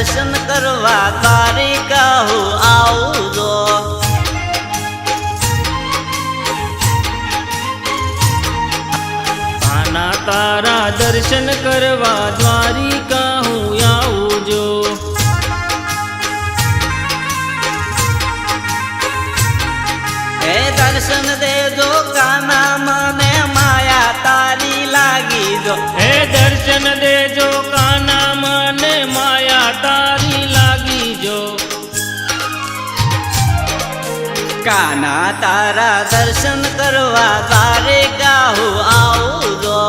દર્શન કરવા દ્વારિકા હું આવજો તારા દર્શન કરવા દ્વારિકા કાના તારા દર્શન કરવા દ્વારિકા હું આવું જો.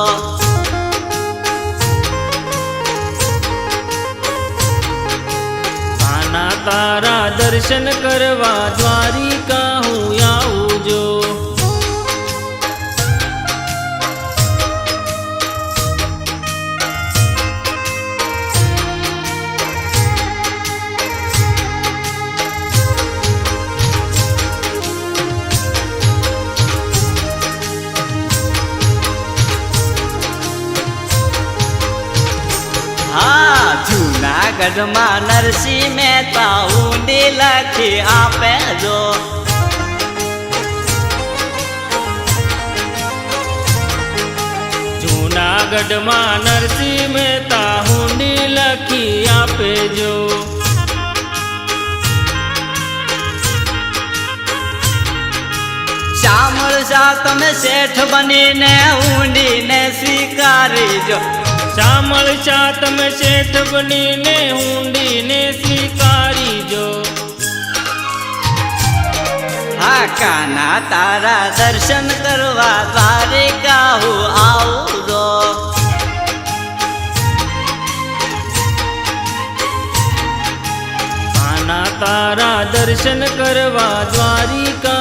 તારા દર્શન કરવા દ્વારિકા જૂનાગઢમાં નરસિંહ મહેતા ઊંડી લખી આપે જો. જૂનાગઢમાં નરસિંહ મહેતા હુંડી લખી આપે જો. શામળ શાહ તમે શેઠ બનીને ઊંડીને સ્વીકારી જો. શામળ શા તમે શેઠ બનીને હુંડીને સ્વીકારી જો. હા કાના તારા દર્શન કરવા દ્વારિકા હું આવું જો. કાના તારા દર્શન કરવા દ્વારિકા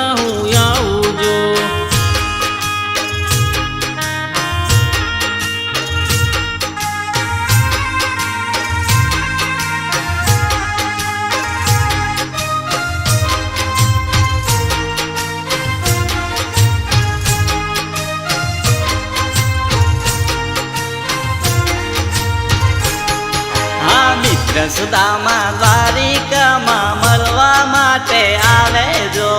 હા સુદામા દ્વારિકામાં મળવા માટે આવે જો.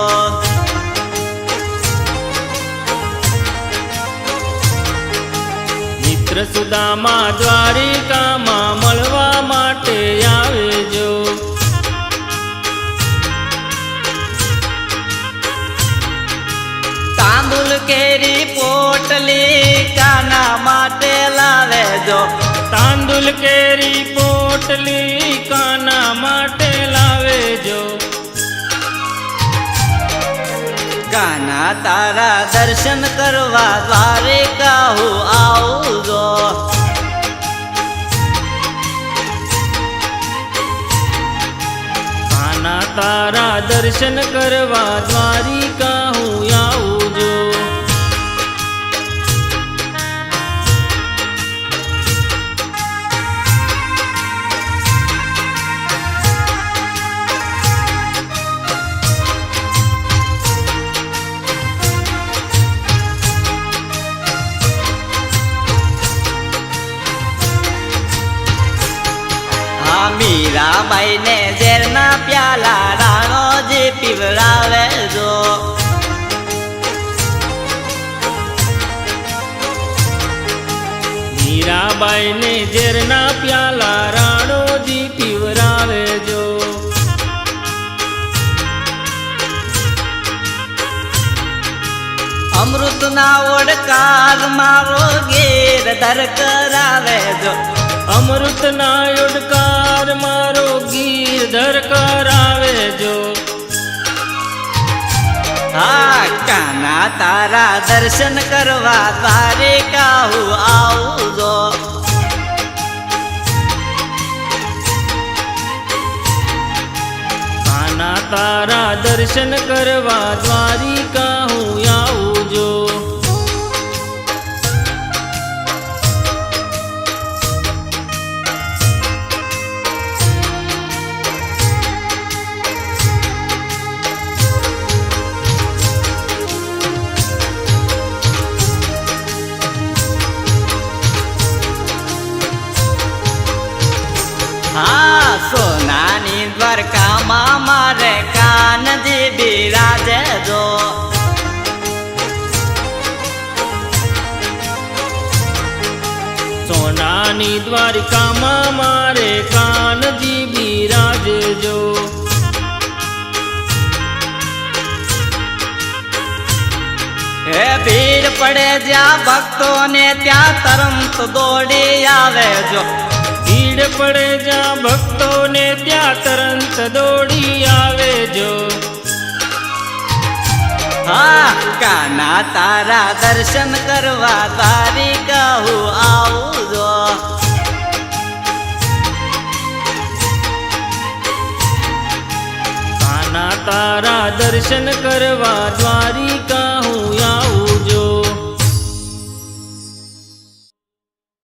મિત્ર સુદામા દ્વારિકામાં મળવા માટે આવે જો. તાંદુલ કેરી પોટલી કાના માટે લાવે જો. તાંદુલ કેરી પોટલી કાના માટે લાવે જો. કાના તારા દર્શન કરવા દ્વારિકા હું આવજો કાના તારા દર્શન કરવા દ્વારિકા મીરાબાઈ ને ઝેરના પ્યાલા રાણોજી પીવડાવે જો. મીરાબાઈને ઝેરના પ્યાલા રાણોજી પીવરાવે જો. અમૃતના ઓડકાર મારો ગેર દર કરાવે જો. અમૃતના ઓડકાર મારો ગીરધર કરાવે જો. હા કાના તારા દર્શન કરવા દ્વારિકા હું આવું જો. કાના તારા દર્શન કરવા દ્વારિકા કાનાની દ્વારિકામાં મારે કાનજી બિરાજજો હે ભીડ પડે જ્યાં ભક્તોને ત્યાં તરંત દોડી આવે જો. ભીડ પડે જ્યાં ભક્તોને ત્યાં તરંત દોડી આવે જો. હા કાના તારા દર્શન કરવા તારી કહું આવું તારા દર્શન કરવા દ્વારિકા